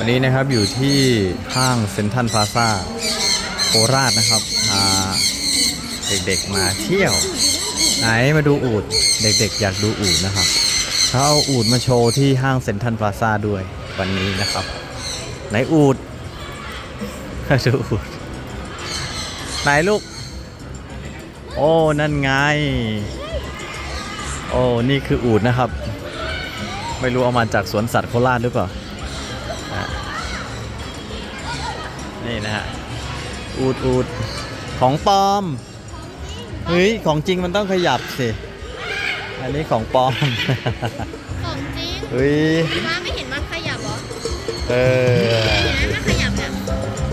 วันนี้นะครับอยู่ที่ห้างเซ็นทรัลพลาซ่าโคราชนะครับพาเด็กๆมาเที่ยว ไหนมาดูอูดเด็กๆ อยากดูอูดนะครับเขาเอาอูดมาโชว์ที่ห้างเซ็นทรัลพลาซ่าด้วยวันนี้นะครับ ไหนอูดดูอูดไหนลูก โอ้นั่นไง โอ้นี่คืออูดนะครับ ไม่รู้เอามาจากสวนสัตว์โคราชหรือเปล่า นี่นะฮะอูดอูดของปลอมเฮ้ยของจริงมันต้องขยับสิอันนี้ของปลอมของจริงเฮ้ยมาไม่เห็นมันขยับเหรอเออเห็นไหมมันขยับเนี่ย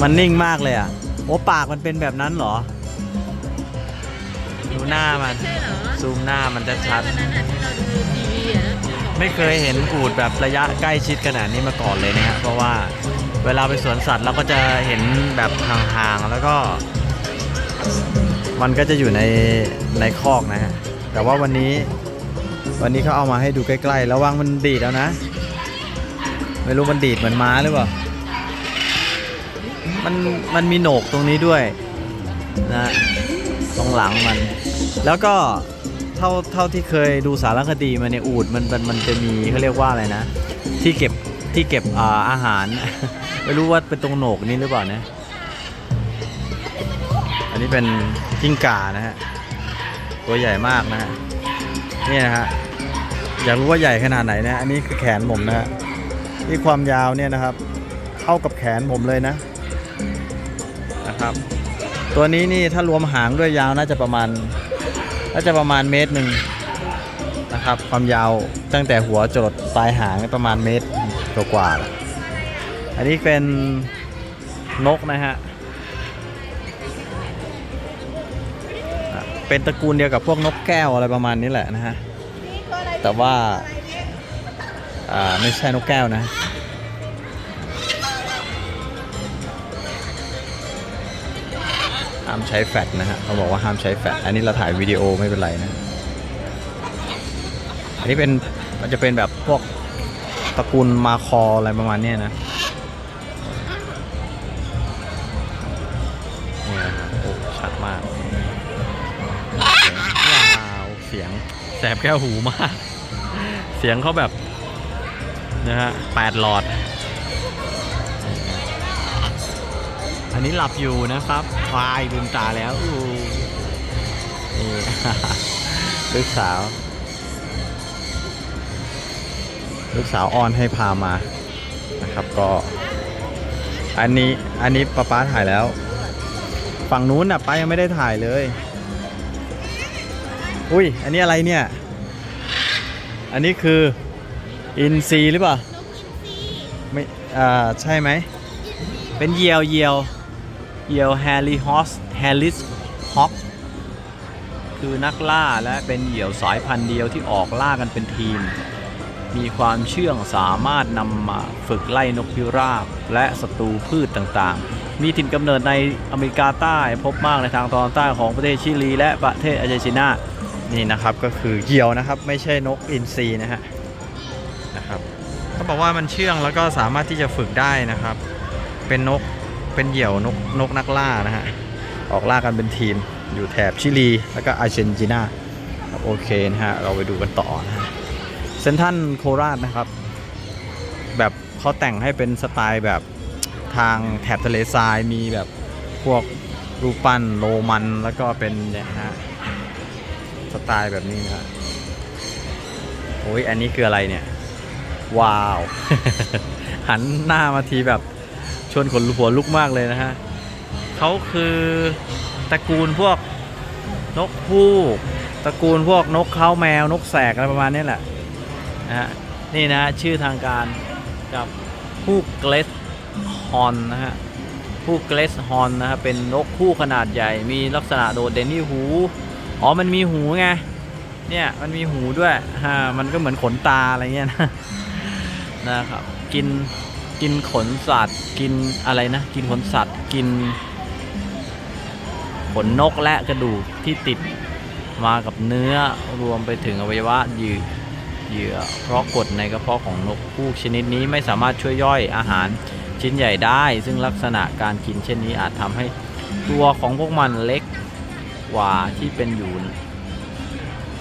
มันนิ่งมากเลยอะโอ้ปากมันเป็นแบบนั้นเหรอดูหน้ามันใช่เหรอซูมหน้ามันจะชัดวันนั้นอะที่เราดูทีวีอะแล้วไม่เคยเห็นอูดแบบระยะใกล้ชิดขนาดนี้มาก่อนเลยนะฮะเพราะว่า เวลาไปสวนสัตว์เราก็จะเห็นแบบห่างๆแล้วก็ มันก็จะอยู่ในในคอกนะฮะแต่ว่าวันนี้วันนี้เขาเอามาให้ดูใกล้ๆระวังมันดีดแล้วนะ ไม่รู้มันดีดเหมือนม้าหรือเปล่ามันมันมีโหนกตรงนี้ด้วยนะตรงหลังมัน แล้วก็เท่าเท่าที่เคยดูสารคดีมาเนี่ยอูดมันมันมันจะมีเขาเรียกว่าอะไรนะ ที่เก็บ ที่เก็บอาอาหาร ไม่รู้ว่าเป็นตรงโหนกนี้หรือเปล่านะ อันนี้เป็นกิ้งก่านะฮะ ตัวใหญ่มากนะฮะ นี่นะฮะ อยากรู้ว่าใหญ่ขนาดไหนนะ อันนี้คือแขนผมนะฮะ ที่ความยาวเนี่ยนะครับ เท่ากับแขนผมเลยนะ นะครับ ตัวนี้นี่ถ้ารวมหางด้วยยาวน่าจะประมาณ น่าจะประมาณเมตรหนึ่งนะครับความยาวตั้งแต่หัวจรดปลายหางประมาณเมตร ตัวกว่า อันนี้เป็นนกนะฮะอะเป็นตระกูลเดียวกับพวกนกแก้วอะไรประมาณนี้แหละนะฮะ แต่ว่า อ่า ไม่ใช่นกแก้วนะ ห้ามใช้แฟลชนะฮะเขาบอกว่าห้ามใช้แฟลชอันนี้เราถ่ายวิดีโอไม่เป็นไรนะ อันนี้เป็นมันจะเป็นแบบพวก ตระกูลมาคออะไรประมาณนี้นะเนี่ยนะครับโอ้ชัดมากว้าวเสียงแสบแก้วหูมาก เสียงเขาแบบนะฮะแปดหลอด อันนี้หลับอยู่นะครับควายลืมตาแล้วอู้นี่ลูกสาว ลูกสาวอ้อนให้พามานะครับก็ อันนี้อันนี้ป้าป้าถ่ายแล้ว ฝั่งนู้นน่ะป้ายังไม่ได้ถ่ายเลย อุ้ยอันนี้อะไรเนี่ย อันนี้คืออินซีหรือเปล่าไม่อ่าใช่ไหมเป็นเหยี่ยวเหยี่ยวเหยี่ยวแฮร์รี่ฮอสแฮร์ริสฮอกคือนักล่าและเป็นเหยี่ยวสายพันธุ์เดียวที่ออกล่ากันเป็นทีม มีความเชื่องสามารถนำมาฝึกไล่นกพิราบและศัตรูพืชต่างๆ มีถิ่นกำเนิดในอเมริกาใต้พบมากในทางตอนใต้ของประเทศชิลี และประเทศอาร์เจนตินานี่นะครับก็คือเหยี่ยวนะครับไม่ใช่นกอินทรีนะฮะนะครับเขาบอกว่ามันเชื่องแล้วก็สามารถที่จะฝึกได้นะครับ เป็นนกเป็นเหยี่ยวนกนกนักล่านะฮะออกล่ากันเป็นทีมอยู่แถบชิลี แล้วก็อาร์เจนตินาโอเคนะฮะเราไปดูกันต่อนะฮะ ซนทันโคราชนะครับ แบบเขาแต่งให้เป็นสไตล์แบบทางแถบทะเลทรายมีแบบพวกรูปปั้นโรมันแล้วก็เป็นเนี่ยนะฮะสไตล์แบบนี้นะฮะโอ้ยอันนี้คืออะไรเนี่ย ว้าว หันหน้ามาทีแบบชวนขนหัวลุกมากเลยนะฮะเขาคือตระกูลพวกนกฮูกตระกูลพวกนกเขาแมวนกแสกอะไรประมาณนี้แหละ นะฮะนี่นะชื่อทางการกับฮูกเกลสฮอนนะฮะฮูกเกลสฮอนนะฮะเป็นนกคู่ขนาดใหญ่ มีลักษณะโดดเด่นที่หู อ๋อมันมีหูไงเนี่ยมันมีหูด้วยฮะมันก็เหมือนขนตาอะไรเงี้ยนะนะครับกินกินขนสัตว์ กินอะไรนะ กินขนสัตว์กิน ขนนกและกระดูกที่ติดมากับเนื้อรวมไปถึงอวัยวะยื เหยื่อ เพราะกรดในกระเพาะของนกฮูกชนิดนี้ไม่สามารถช่วยย่อยอาหารชิ้นใหญ่ได้ ซึ่งลักษณะการกินเช่นนี้อาจทำให้ตัวของพวกมันเล็กกว่าที่เป็นอยู่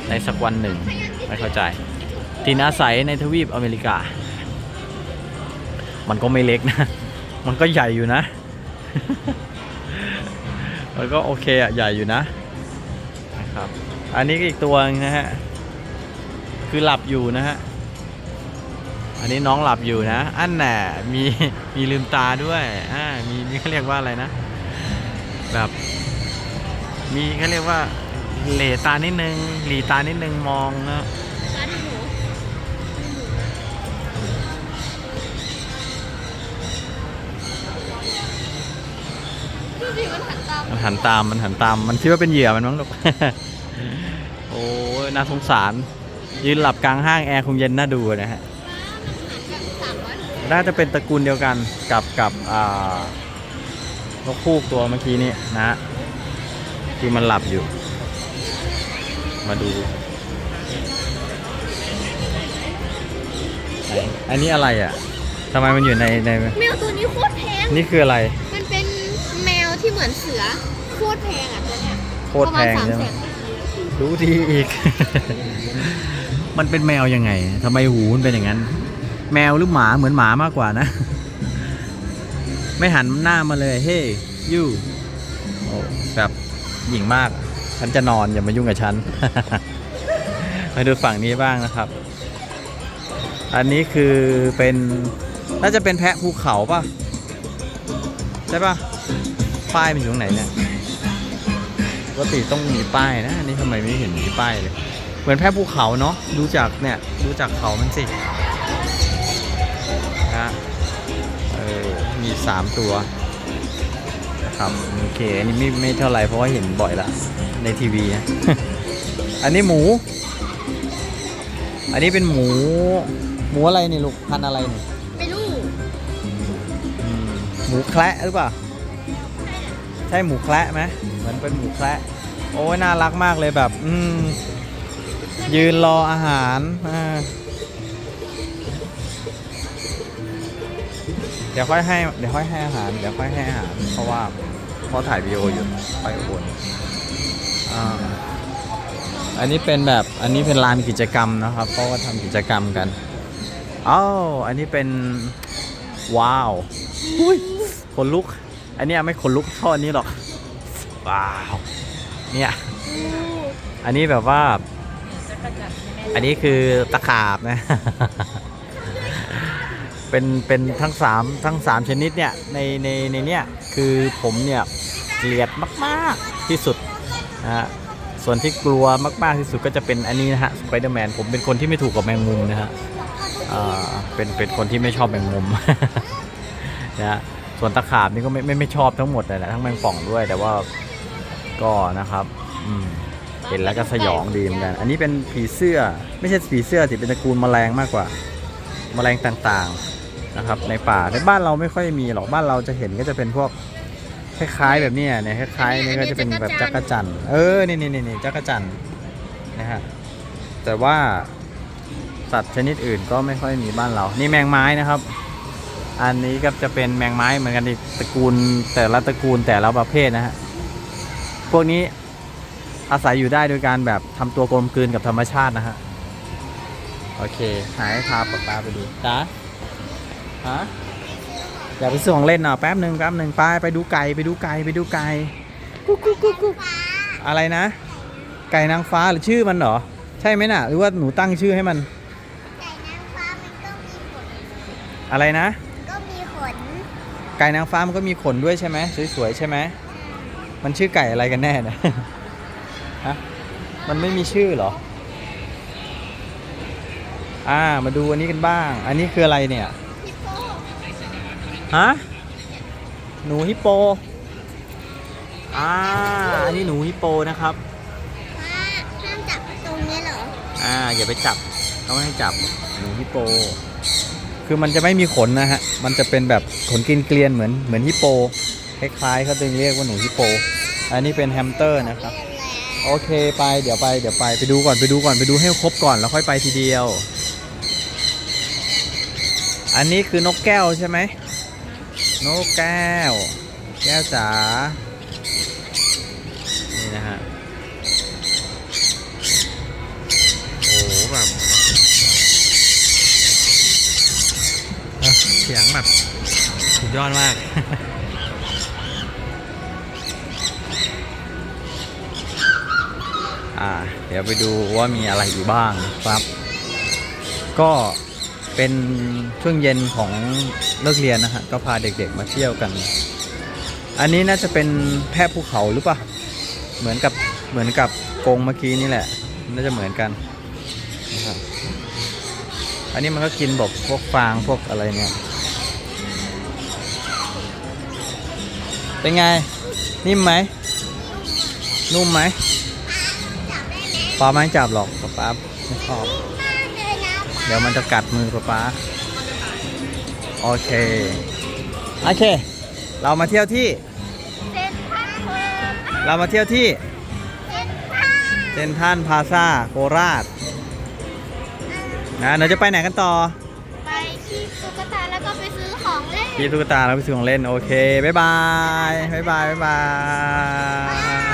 ในสักวันหนึ่ง ไม่เข้าใจถิ่นอาศัยในทวีปอเมริกา มันก็ไม่เล็กนะ มันก็ใหญ่อยู่นะ มันก็โอเคอะใหญ่อยู่นะนะครับ อันนี้ก็อีกตัวนึงนะฮะ คือหลับอยู่นะฮะ อันนี้น้องหลับอยู่นะ อันแหน่มีมีลืมตาด้วย อ่า มีมีเขาเรียกว่าอะไรนะ แบบ มีเขาเรียกว่าเหลตานิดนึง หลีตานิดนึงมองนะร้านหมูดูดิมันหันตามมันหันตาม มันหันตาม มันคิดว่าเป็นเหยื่อมันมั้งลูก โอ้ยน่าสงสาร ยืนหลับกลางห้างแอร์คงเย็นน่าดูนะฮะแบบสามร้อยหกสิบน่าจะเป็นตระกูลเดียวกันกับกับอ่านกคูกตัวเมื่อกี้นี้นะฮะที่มันหลับอยู่ มาดูไหนอันนี้อะไรอะทำไมมันอยู่ในในแมวตัวนี้โคตรแพงนี่คืออะไร มันเป็นแมวที่เหมือนเสือโคตรแพงอะตัวเนี้ยโคตรแพงประมาณใช่ไหมสามแสนรู้ดีอีก มันเป็นแมวยังไงทำไมหูมันเป็นอย่างนั้น แมวหรือหมาเหมือนหมามากกว่านะ ไม่หันหน้ามาเลยเฮ้ยยูโอ้แบบหญิงมาก ฉันจะนอนอย่ามายุ่งกับฉัน มาดูฝั่งนี้บ้างนะครับ อันนี้คือเป็นน่าจะเป็นแพะภูเขาป่ะ ใช่ป่ะ ป้ายมันอยู่ตรงไหนเนี่ยปกติต้องมีป้ายนะ อันนี้ทำไมไม่เห็นมีป้ายเลย เหมือนแพะภูเขาเนาะดูจากเนี่ยดูจากเขามันสินะเออมีสามตัวนะครับโอเคอันนี้ไม่ไม่เท่าไหร่เพราะว่าเห็นบ่อยละในทีวีนะอันนี้หมู อันนี้เป็นหมู หมูอะไรนี่ลูกพันธุ์อะไรนี่ไม่รู้อืมหมูแคระหรือเปล่าใช่หมูแคระไหมเหมือนเป็นหมูแคระโอ้ยน่ารักมากเลยแบบ อืม ยืนรออาหารเดี๋ยวค่อยให้เดี๋ยวค่อยให้อาหารเดี๋ยวค่อยให้อาหารเพราะว่าเพราะถ่ายวีดีโออยู่ไปอุบลอ่าอันนี้เป็นแบบอันนี้เป็นลานกิจกรรมนะครับเพราะว่าทำกิจกรรมกันอ้าวอันนี้เป็นว้าวอุ้ยขนลุก อันนี้ไม่ขนลุกเท่าอันนี้หรอกว้าวเนี่ยอันนี้แบบว่า อันนี้คือตะขาบนะ เป็นเป็นทั้งสามทั้งสามชนิดเนี่ยในในในเนี่ยคือผมเนี่ยเกลียดมากๆที่สุดนะฮะส่วนที่กลัวมากๆที่สุดก็จะเป็นอันนี้นะฮะสไปเดอร์แมนผมเป็นคนที่ไม่ถูกกับแมงมุมนะฮะอ่าเป็นเป็นคนที่ไม่ชอบแมงมุมนะฮะส่วนตะขาบนี่ก็ไม่ไม่ไม่ชอบทั้งหมดเลยแหละทั้งแมงป่องด้วยแต่ว่าก็นะครับ อืม เห็นแล้วก็สยองดีเหมือนกัน อันนี้เป็นผีเสื้อ ไม่ใช่ผีเสื้อสิเป็นตระกูลแมลงมากกว่า แมลงต่างๆนะครับ ในป่าในบ้านเราไม่ค่อยมีหรอกบ้านเราจะเห็นก็จะเป็นพวกคล้ายๆแบบเนี้ยเนี่ยคล้ายๆนี่ก็จะเป็นแบบจักรจันเออนี่นี่นี่นี่จักรจันนะฮะแต่ว่าสัตว์ชนิดอื่นก็ไม่ค่อยมีบ้านเรา นี่แมงไม้นะครับ อันนี้ก็จะเป็นแมงไม้เหมือนกันตระกูลแต่ละตระกูลแต่ละประเภทนะฮะพวกนี้ อาศัยอยู่ได้โดยการแบบทำตัวกลมกลืนกับธรรมชาตินะฮะ โอเค หายพาป๊าป๊าไปดูจ้าฮะอยากไปซื้อของเล่นอะแป๊บหนึ่งแป๊บหนึ่งไปไปดูไก่ไปดูไก่ไปดูไก่กุ๊กกุ๊กกุ๊กกุ๊กอะไรนะ ไก่นางฟ้าหรือชื่อมันเหรอ ใช่ไหมน่ะ หรือว่าหนูตั้งชื่อให้มัน ไก่นางฟ้ามันก็มีขนอะไรนะ ก็มีขน ไก่นางฟ้ามันก็มีขนด้วยใช่ไหมสวยๆใช่ไหมมันชื่อไก่อะไรกันแน่เนะ ฮะมันไม่มีชื่อเหรอ อ่า มาดูอันนี้กันบ้าง อันนี้คืออะไรเนี่ยฮิปโปฮะหนูฮิปโป อ่า อันนี้หนูฮิปโปนะครับว่าห้ามจับตรงนี้เหรอ อ่า อย่าไปจับ เขาไม่ให้จับ หนูฮิปโป คือมันจะไม่มีขนนะฮะ มันจะเป็นแบบขนกินเกลียนๆเหมือนเหมือนฮิปโป คล้ายๆเขาจึงเรียกว่าหนูฮิปโป อันนี้เป็นแฮมสเตอร์นะครับเรียนแล้ว โอเคไปเดี๋ยวไปเดี๋ยวไปไปดูก่อนไปดูก่อนไปดูให้ครบก่อนแล้วค่อยไปทีเดียว อันนี้คือนกแก้วใช่ไหมนกแก้ว แก้วจ๋านี่นะฮะโอ้แบบเอ้อเสียงแบบสุดยอดมาก อ่า เดี๋ยวไปดูว่ามีอะไรอยู่บ้างครับ ก็เป็นช่วงเย็นของเลิกเรียนนะฮะก็พาเด็กๆมาเที่ยวกัน อันนี้น่าจะเป็นแพะภูเขาหรือเปล่าเหมือนกับเหมือนกับกรงเมื่อกี้นี่แหละ น่าจะเหมือนกันนะครับอันนี้มันก็กินแบบพวกฟางพวกอะไรเนี่ยเป็นไง นิ่มไหม นุ่มไหม ป้าไม่จับหรอกป้าป้าไม่ชอบมากเลยนะเดี๋ยวมันจะกัดมือป้าป้าโอเค โอเค เรามาเที่ยวที่เซ็นทรัลเวิลด์เรามาเที่ยวที่เซ็นทรัลเซนทรันพาซาโคราชนะเราจะไปไหนกันต่อ ไปที่ตุ๊กตาแล้วก็ไปซื้อของเล่นที่ตุ๊กตาแล้วไปซื้อของเล่น โอเค บ๊ายบาย บ๊ายบาย บ๊ายบาย